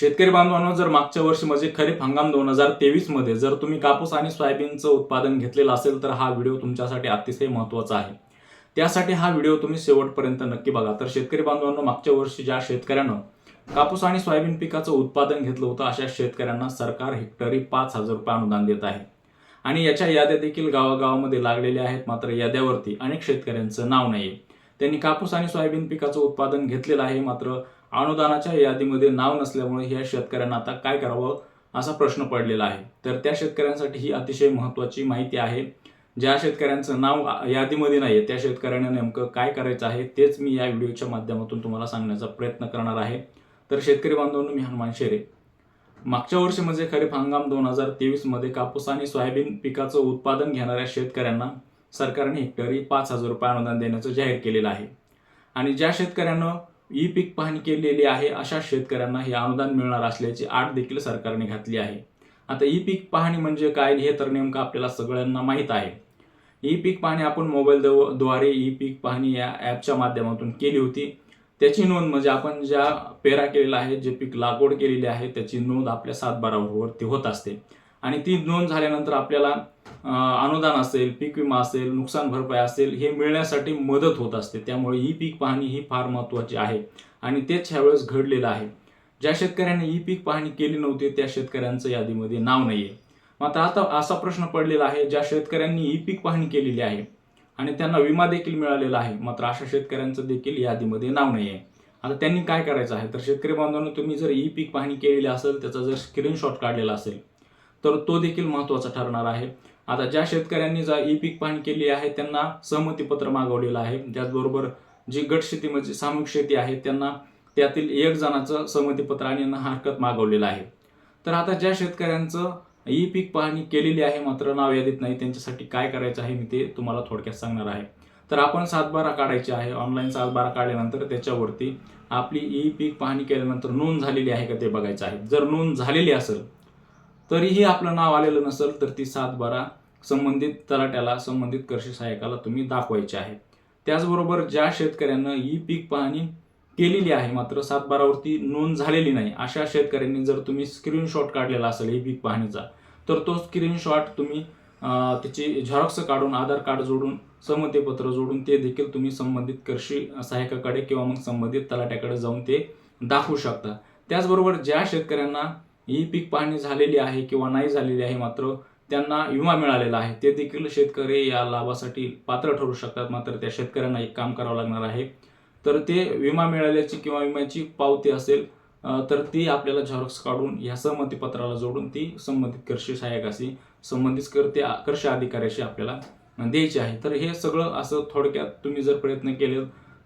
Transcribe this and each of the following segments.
शेतकरी बांधवांनो जर मागच्या वर्षी म्हणजे खरीप हंगाम दोन हजार तेवीसमध्ये जर तुम्ही कापूस आणि सोयाबीनचं उत्पादन घेतलेलं असेल तर हा व्हिडिओ तुमच्यासाठी अतिशय महत्त्वाचा आहे. त्यासाठी हा व्हिडिओ तुम्ही शेवटपर्यंत नक्की बघा. तर शेतकरी बांधवांनो मागच्या वर्षी ज्या शेतकऱ्यानं कापूस आणि सोयाबीन पिकाचं उत्पादन घेतलं होतं अशा शेतकऱ्यांना सरकार हेक्टरी पाच हजार रुपये अनुदान देत आहे. आणि याच्या याद्या देखील गावागावामध्ये लागलेल्या आहेत मात्र याद्यावरती अनेक शेतकऱ्यांचं नाव नाही त्यांनी कापूस आणि सोयाबीन पिकाचं उत्पादन घेतलेलं आहे मात्र अनुदानाच्या यादीमध्ये नाव नसल्यामुळे ह्या शेतकऱ्यांना आता काय करावं असा प्रश्न पडलेला आहे. तर त्या शेतकऱ्यांसाठी ही अतिशय महत्त्वाची माहिती आहे. ज्या शेतकऱ्यांचं नाव यादीमध्ये नाही आहे त्या शेतकऱ्यांना नेमकं काय करायचं आहे तेच मी या व्हिडिओच्या माध्यमातून तुम्हाला सांगण्याचा प्रयत्न करणार आहे. तर शेतकरी बांधवांनो मी हनुमान शेरे. मागच्या वर्षी म्हणजे खरीप हंगाम दोन हजार तेवीसमध्ये कापूस आणि सोयाबीन पिकाचं उत्पादन घेणाऱ्या शेतकऱ्यांना सरकारने हेक्टरी पाच हजार रुपये अनुदान देण्याचं जाहीर केलेलं आहे. आणि ज्या शेतकऱ्यांना ई पीक पाहणी केलेली आहे अशा शेतकऱ्यांना हे अनुदान मिळणार असल्याची आठ देखील सरकारने घातली आहे. आता ई पीक पाहणी म्हणजे काय हे तर नेमकं आपल्याला सगळ्यांना माहीत आहे. ई पीक पाहणी आपण मोबाईल दव- द्वारे ई पीक पाहणी या ॲपच्या माध्यमातून केली होती. त्याची नोंद म्हणजे आपण ज्या पेरा केलेला आहे जे पीक लागवड केलेली आहे त्याची नोंद आपल्या सातबारावरती होत असते. आणि ती नोंद झाल्यानंतर आपल्याला अनुदान असेल पीक विमा असेल नुकसान भरपाई असेल हे मिळण्यासाठी मदत होत असते. त्यामुळे ही पीक पाहणी ही फार महत्त्वाची आहे. आणि तेच ह्यावेळेस घडलेलं आहे. ज्या शेतकऱ्यांनी ई पीक पाहणी केली नव्हती त्या शेतकऱ्यांचं यादीमध्ये नाव नाहीये. मात्र आता असा प्रश्न पडलेला आहे ज्या शेतकऱ्यांनी ई पीक पाहणी केलेली आहे आणि त्यांना विमा देखील मिळालेला आहे मात्र अशा शेतकऱ्यांचं देखील यादीमध्ये नाव नाही आहे आता त्यांनी काय करायचं आहे? तर शेतकरी बांधवांना तुम्ही जर ई पीक पाहणी केलेली असेल त्याचा जर स्क्रीनशॉट काढलेला असेल तर तो देखील महत्त्वाचा ठरणार आहे. आता ज्या शेतकऱ्यांनी जर ई पीक पाहणी केली आहे त्यांना सहमतीपत्र मागवलेलं आहे. त्याचबरोबर जी गट शेती म्हणजे सामूहिक शेती आहे त्यांना त्यातील एक जणाचं सहमतीपत्र आणि हरकत मागवलेलं आहे. तर आता ज्या शेतकऱ्यांचं ई पीक पाहणी केलेली आहे मात्र नाव यादीत नाही त्यांच्यासाठी काय करायचं आहे मी ते तुम्हाला थोडक्यात सांगणार आहे. तर आपण सातबारा काढायची आहे. ऑनलाईन सातबारा काढल्यानंतर त्याच्यावरती आपली ई पीक पाहणी केल्यानंतर नोंद झालेली आहे का ते बघायचं आहे. जर नोंद झालेली असेल तरीही आपलं नाव आलेलं नसेल तर ती सातबारा संबंधित तलाट्याला संबंधित कृषी सहाय्यकाला तुम्ही दाखवायचे आहे. त्याचबरोबर ज्या शेतकऱ्यांना ई पीक पाहणी केलेली आहे मात्र सातबारावरती नोंद झालेली नाही अशा शेतकऱ्यांनी जर तुम्ही स्क्रीनशॉट काढलेला असेल ई पीक पाहणीचा तर तो स्क्रीनशॉट तुम्ही त्याची झेरॉक्स काढून आधार कार्ड जोडून संमतीपत्र जोडून ते देखील तुम्ही संबंधित कृषी सहाय्यकाकडे किंवा मग संबंधित तलाट्याकडे जाऊन ते दाखवू शकता. त्याचबरोबर ज्या शेतकऱ्यांना ही पीक पाहणी झालेली आहे किंवा नाही झालेली आहे मात्र त्यांना विमा मिळालेला आहे. ते देखील शेतकरी या लाभासाठी पात्र ठरू शकतात. मात्र त्या शेतकऱ्यांना एक काम करावं लागणार आहे. तर ते विमा मिळाल्याची किंवा विम्याची पावती असेल तर ती आपल्याला झेरॉक्स काढून ह्या संमतीपत्राला जोडून ती संबंधित कृषी सहाय्यकाशी संबंधित करते कृषी अधिकाऱ्याशी आपल्याला द्यायची आहे. तर हे सगळं असं थोडक्यात तुम्ही जर प्रयत्न केले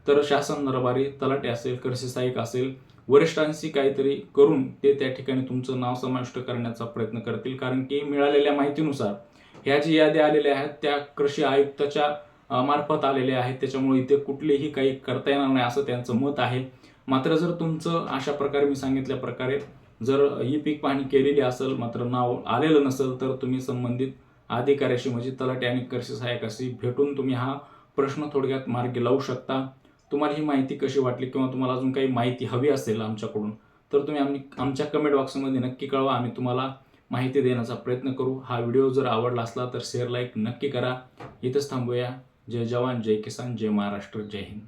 तर शासन दरबारी तलाटे असेल कृषी असेल वरिष्ठांशी काहीतरी करून ते त्या ठिकाणी तुमचं नाव समाविष्ट करण्याचा प्रयत्न करतील. कारण की मिळालेल्या माहितीनुसार ह्या जी याद्या आलेल्या आहेत त्या कृषी आयुक्ताच्या मार्फत आलेल्या आहेत. त्याच्यामुळे इथे कुठलेही काही करता येणार नाही असं त्यांचं मत आहे. मात्र जर तुमचं अशा प्रकारे मी सांगितल्या प्रकारे जर ही पीक पाहणी केलेली असेल मात्र नाव आलेलं नसेल तर तुम्ही संबंधित अधिकाऱ्याशी म्हणजे तलाठी आणि कृषी सहाय्यकाशी भेटून तुम्ही हा प्रश्न थोडक्यात मार्गी लावू शकता. तुम्हाला ही माहिती कशी वाटली किंवा तुम्हाला अजून काही माहिती हवी असेल आमच्याकडून तर तुम्ही आम्ही आमच्या कमेंट बॉक्समध्ये नक्की कळवा. आम्ही तुम्हाला माहिती देण्याचा प्रयत्न करू. हा व्हिडिओ जर आवडला असला तर शेअर लाईक नक्की करा. इथंच थांबूया. जय जवान जय किसान जय महाराष्ट्र जय हिंद.